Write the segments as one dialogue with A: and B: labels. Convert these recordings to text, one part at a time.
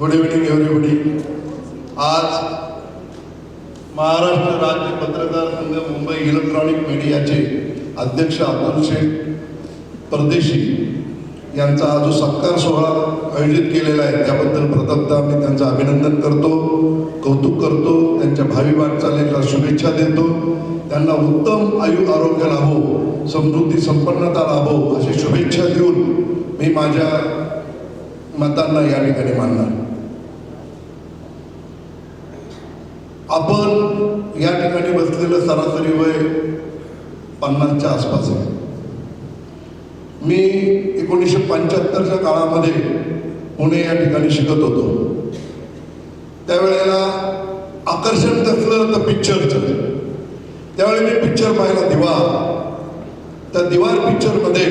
A: Good evening everybody आज महाराष्ट्र राज्य पत्रकार संघ मुंबई इलेक्ट्रॉनिक मीडियाचे अध्यक्ष अतुल शेख परदेशी यांचा जो सत्कार सोहळा आयोजित केलेला आहे त्याबद्दल प्रथमतः मी त्यांचं अभिनंदन करतो कौतुक करतो त्यांच्या भावी वाटचालीला शुभेच्छा देतो. त्यांना उत्तम आयु आरोग्य लाभो समृद्धी संपन्नता लाभो अशी शुभेच्छा देऊन मी माझ्या मतांना या ठिकाणी मानणार. आपण या ठिकाणी बसलेलं सरासरी वय पन्नासच्या आसपास आहे. मी एकोणीसशे पंच्याहत्तरच्या काळामध्ये पुणे या ठिकाणी शिकत होतो. त्यावेळेला आकर्षण कसलं तर पिक्चरचं त्यावेळी मी पिक्चर पाहिला दिवा. त्या दिवार पिक्चरमध्ये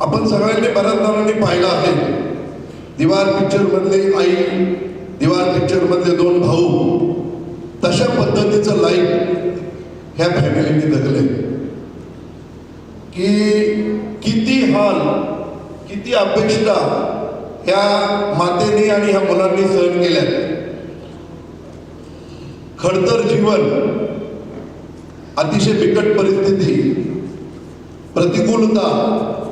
A: आपण सगळ्यांनी बऱ्याच जणांनी पाहिलं आहे. दिवार पिक्चरमधली आई दिवार पिक्चर मधले दोन भाऊ तशा पद्धतीचं लाईफ ह्या फॅमिलीने जगले. की किती हाल किती अपेक्षा ह्या मातेने आणि ह्या मुलांनी सहन केल्या खडतर जीवन अतिशय बिकट परिस्थिती प्रतिकूलता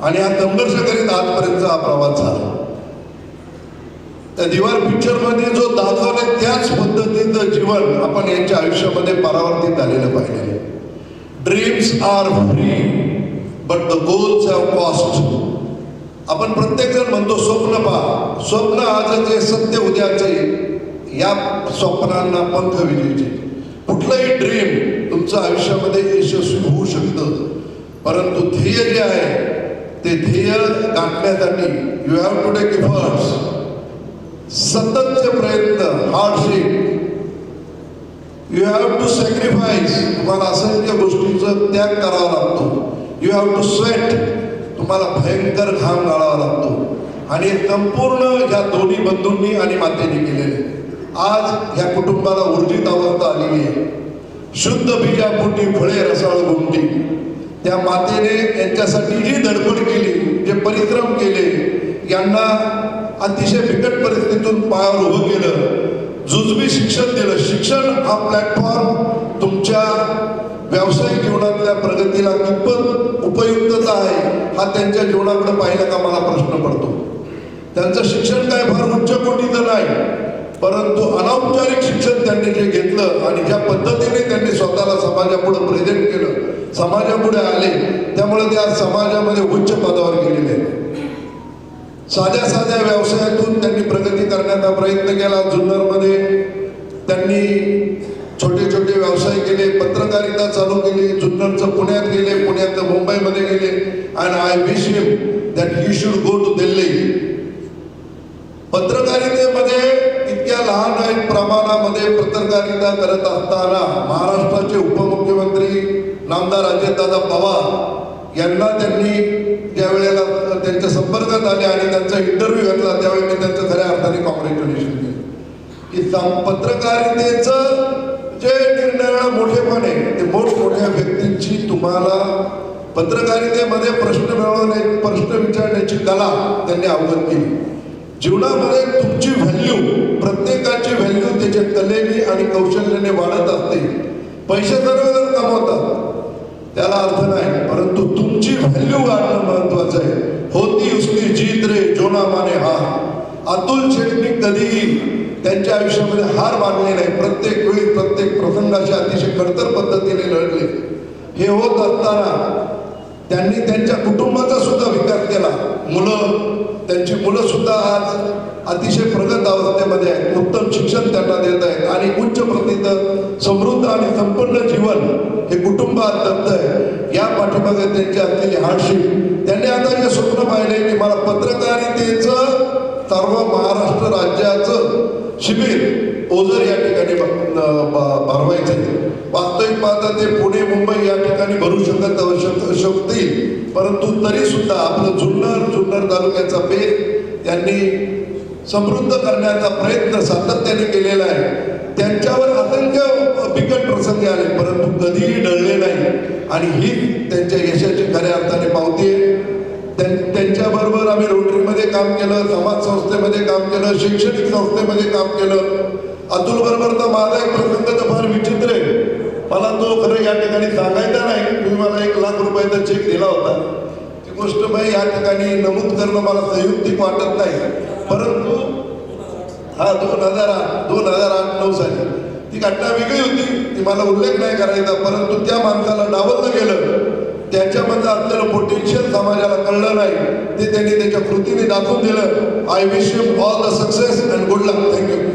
A: आणि हा संघर्ष करीत आजपर्यंतचा हा प्रवास झाला. त्या दिवार पिक्चरमध्ये जो दाखवले त्याच पद्धतीचं जीवन आपण यांच्या आयुष्यामध्ये परावर्तित झालेलं पाहिजे dreams are free but the goals have cost आपण प्रत्येक जण म्हणतो स्वप्न पहा. स्वप्न आजचे सत्य उद्याचे या स्वप्नांना पंख विजेचे कुठलंही ड्रीम तुमचं आयुष्यामध्ये यशस्वी होऊ शकतं. परंतु ध्येय जे आहे ते ध्येय गाठण्यासाठी you have to take efforts सततचे प्रयत्न hardship you have to sacrifice तुम्हाला असंख्य गोष्टीचा त्याग करावा लागतो. यू हॅव टू स्वेट तुम्हाला भयंकर घाम गाळावा लागतो. आणि संपूर्ण ह्या दोन्ही बंधूंनी आणि मातेने केलेले. आज ह्या कुटुंबाला ऊर्जित अवस्था आलेली आहे. शुद्ध बीजापोटी फळे रसाळ गुंटी त्या मातेने यांच्यासाठी जी धडपड केली जे परिश्रम केले यांना अतिशय बिकट परिस्थितीतून पायावर उभं केलं. जुजबी शिक्षण दिलं. शिक्षण हा प्लॅटफॉर्म तुमच्या व्यावसायिक जीवनातल्या प्रगतीला कितपत उपयुक्तता आहे हा त्यांच्या जीवनाकडे पाहिला का मला प्रश्न पडतो. त्यांचं शिक्षण काय फार उच्च कोटीचं नाही परंतु अनौपचारिक शिक्षण त्यांनी जे घेतलं आणि ज्या पद्धतीने त्यांनी स्वतःला समाजापुढे प्रेझेंट केलं समाजापुढे आले त्यामुळे ते आज समाजामध्ये उच्च पदावर गेलेले आहेत. साध्या साध्या व्यवसायातून त्यांनी प्रगती करण्याचा प्रयत्न केला जुन्नरमध्ये. त्यांनी छोटे छोटे व्यवसाय केले पत्रकारिता चालू केली जुन्नरचं पुण्यात गेले पुण्यात मुंबईमध्ये गेले. And I wish him that he should go to Delhi पत्रकारितेमध्ये इतक्या लहान प्रमाणामध्ये पत्रकारिता करत असताना महाराष्ट्राचे उपमुख्यमंत्री नामदार अजितदादा पवार यांना त्यांनी ज्या वेळेला त्यांच्या संपर्कात आले आणि त्यांचा इंटरव्ह्यू घेतला त्यावेळी मी त्यांचं खऱ्या अर्थाने कॉंग्रॅच्युलेशन केलं. की सं- पत्रकारितेचं जे निर्णय मोठेपणे ते मोठमोठ्या व्यक्तींची तुम्हाला पत्रकारितेमध्ये प्रश्न मिळवणे प्रश्न विचारण्याची कला त्यांनी अवगत केली. जीवनामध्ये तुमची व्हॅल्यू प्रत्येकाची व्हॅल्यू त्याच्या कलेने आणि कौशल्याने वाढत असते. पैसे सर्वजण कमवतात. त्याला अर्थ नाही परंतु तुमची व्हॅल्यू वाढणं महत्वाचं आहे. होती उसकी जीत रे जोना माने हार. अतुल शेठनी कधीही त्यांच्या आयुष्यामध्ये हार मानली नाही. प्रत्येक वेळी प्रत्येक प्रसंगाशी अतिशय खडतर पद्धतीने लढले. हे होत असताना त्यांनी त्यांच्या कुटुंबाचा सुद्धा विकास केला. मुलं त्यांची मुलं सुद्धा आज अतिशय प्रगत अवस्थेमध्ये आहेत. उत्तम शिक्षण त्यांना देत आहेत. आणि उच्च प्रतीचं समृद्ध आणि संपन्न जीवन हे कुटुंबात दत्त आहे या पाठीमागे त्यांची असलेली हार्डशिप त्यांनी आता जे स्वप्न पाहिले की मला पत्रकारितेचं सर्व महाराष्ट्र राज्याचं शिबिर ओझर या ठिकाणी भरवायचं आहे. वास्तविक पाहता ते पुणे मुंबई या ठिकाणी भरू शकत शकतील परंतु तरी सुद्धा आपलं जुन्नर जुन्नर तालुक्याचा पेर त्यांनी समृद्ध करण्याचा प्रयत्न सातत्याने केलेला आहे. त्यांच्यावर असंख्य बिकट प्रसंग आले परंतु कधीही डळले नाही. आणि ही त्यांच्या यशाची खऱ्या अर्थाने पावती आहे. त्यांच्याबरोबर आम्ही रोटरीमध्ये काम केलं समाज संस्थेमध्ये काम केलं शैक्षणिक संस्थेमध्ये काम केलं. अतुल बरोबर तर माझा एक प्रसंग तर फार विचित्र आहे. मला तो खरं या ठिकाणी सांगायचा नाही. तुम्ही मला एक लाख रुपयाचा चेक दिला होता. ती गोष्ट मी या ठिकाणी नमूद करणं मला संयुक्तिक वाटत नाही. परंतु हा दोन हजार आठ दोन हजार आठ नऊ साली ती घटना वेगळी होती. ती मला उल्लेख नाही करायचा परंतु त्या माणसाला डावललं गेलं. त्याच्यामध्ये असलेलं पोटेन्शियल समाजाला कळलं नाही. ते त्यांनी त्याच्या कृतीने दाखवून दिलं. I wish you all the success and good luck thank you